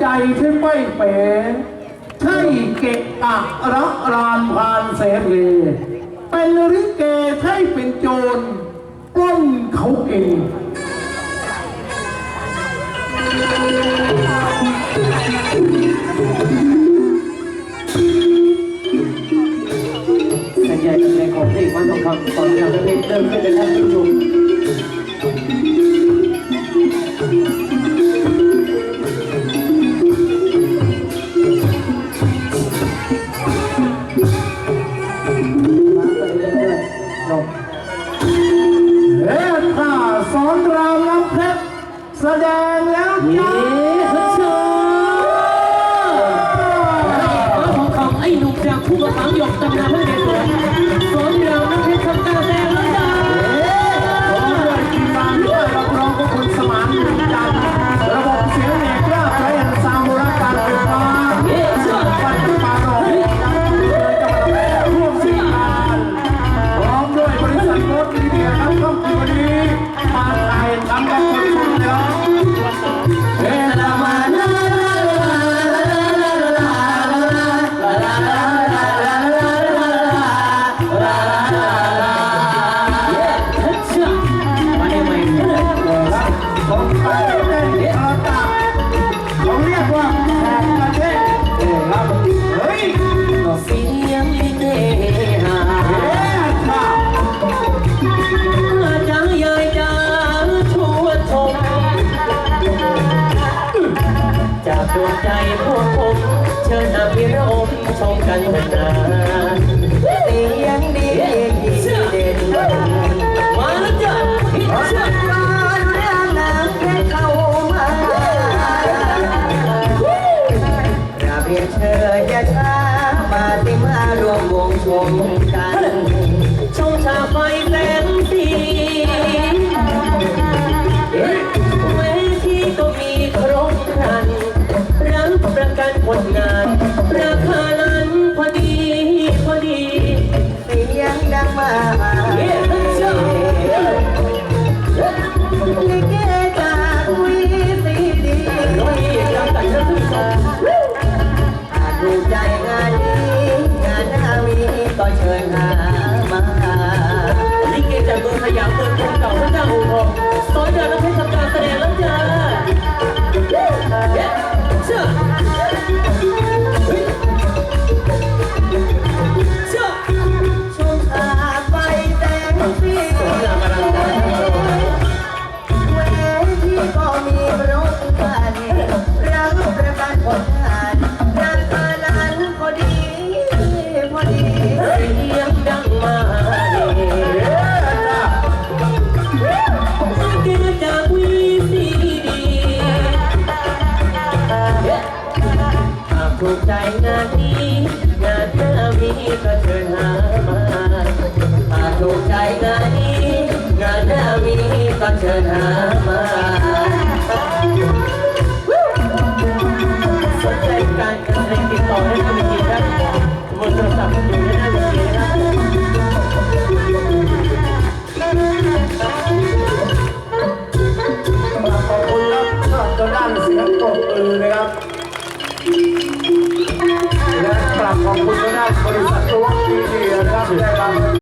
ใจที่ไม่เป๋ใช่เกะอะระรานพานเสรีเป็นริเกใช่เป็นโจรปล้นเขาเองสัญญาณในของที่มันต้องคำสอนอย่างเริ่มเริ่มขึ้นนะครับท่านผู้ชม อยๆละข้าสอนรามน้ำเพชรแสดงแล้วจ้า ดวงใจพวกผมเชิญอภิรมชมกันเถิดนาเสียงดีดีเด่นมาแล้วจ้ะเชื่ออย่าเพียงเชิญอย่าช้ามาที่มารวมวงชมกัน ถูกใจงานนี้งานหน้ามีก็เชิญหามาหากถูกใจงานนี้งานหน้า มีก็เชิญหามาสนใจการการแสดงติดต่อได้ทางวิธีครับนโทรศัพท์อยู่ใน